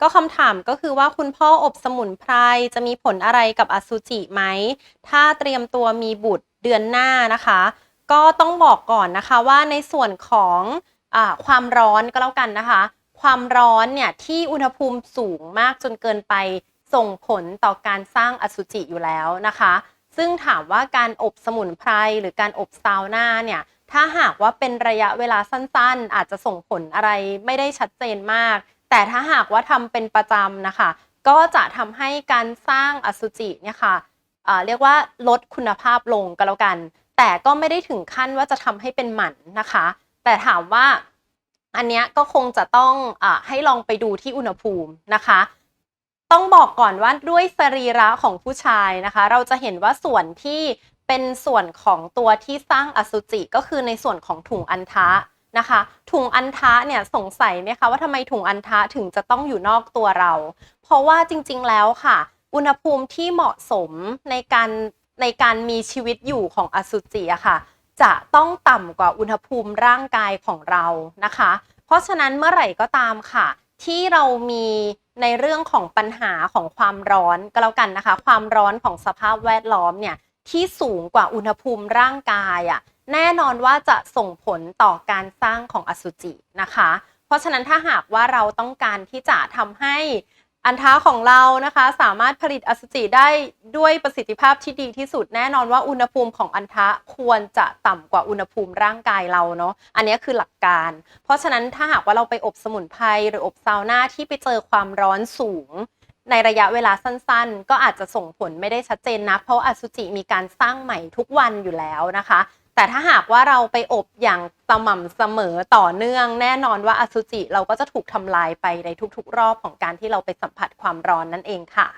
ก็คำถามก็คือว่าคุณพ่ออบสมุนไพรจะมีผลอะไรกับอสุจิไหม ถ้าเตรียมตัวมีบุตรเดือนหน้านะคะ ก็ต้องบอกก่อนนะคะว่าในส่วนของอความร้อนก็แล้วกันนะคะ ความร้อนเนี่ยที่อุณหภูมิสูงมากจนเกินไปส่งผลต่อการสร้างอสุจิอยู่แล้วนะคะ ซึ่งถามว่าการอบสมุนไพรหรือการอบซาวน่าเนี่ย ถ้าหากว่าเป็นระยะเวลาสั้นๆ อาจจะส่งผลอะไรไม่ได้ชัดเจนมาก แต่ถ้าหากว่าทำเป็นประจำนะคะ ก็จะทำให้การสร้างอสุจิเนี่ยค่ะอ่าเรียกว่าลดคุณภาพลงก็แล้วกัน แต่ก็ไม่ได้ถึงขั้นว่าจะทำให้เป็นหมันนะคะ แต่ถามว่าอันเนี้ยก็คงจะต้องอให้ลองไปดูที่อุณหภูมินะคะ ต้องบอกก่อนว่าด้วยสรีระของผู้ชายนะคะ เราจะเห็นว่าส่วนที่ เป็นส่วนของตัวที่สร้างอสุจิก็คือในส่วนของถุงอันทะนะคะ ถุงอันทะเนี่ยสงสัยไหมคะว่าทำไมถุงอันทะถึงจะต้องอยู่นอกตัวเรา เพราะว่าจริงๆแล้วค่ะ อุณหภูมิที่เหมาะสมในการในการมีชีวิตอยู่ของอสุจิอะค่ะ จะต้องต่ำกว่าอุณหภูมิร่างกายของเรานะคะ เพราะฉะนั้นเมื่อไหร่ก็ตามค่ะ ที่เรามีในเรื่องของปัญหาของความร้อนก็แล้วกันนะคะ ความร้อนของสภาพแวดล้อมเนี่ย ที่สูงกว่าอุณหภูมิร่างกายอะ่ะแน่นอนว่าจะส่งผลต่อการสร้างของอสุจินะคะ เพราะฉะนั้นถ้าหากว่าเราต้องการที่จะทำให้อันท้าของเรานะคะ สามารถผลิตอสุจิได้ด้วยประสิทธิภาพที่ดีที่สุด แน่นอนว่าอุณหภูมิของอันทะควรจะต่ำกว่าอุณหภูมิร่างกายเราเนาะอันนี้คือหลักการ เพราะฉะนั้นถ้าหากว่าเราไปอบสมุนไพรหรืออบซาวน่าที่ไปเจอความร้อนสูง ในระยะเวลาสั้นๆ ก็อาจจะส่งผลไม่ได้ชัดเจนนักเพราะอสุจิมีการสร้างใหม่ทุกวันอยู่แล้วนะคะ แต่ถ้าหากว่าเราไปอบอย่างสม่ำเสมอต่อเนื่อง แน่นอนว่าอสุจิเราก็จะถูกทำลายไปในทุกๆ รอบของการที่เราไปสัมผัสความร้อนนั่นเองค่ะ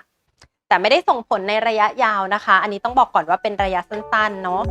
แต่ไม่ได้ส่งผลในระยะยาวนะคะ อันนี้ต้องบอกก่อนว่าเป็นระยะสั้นๆเนาะ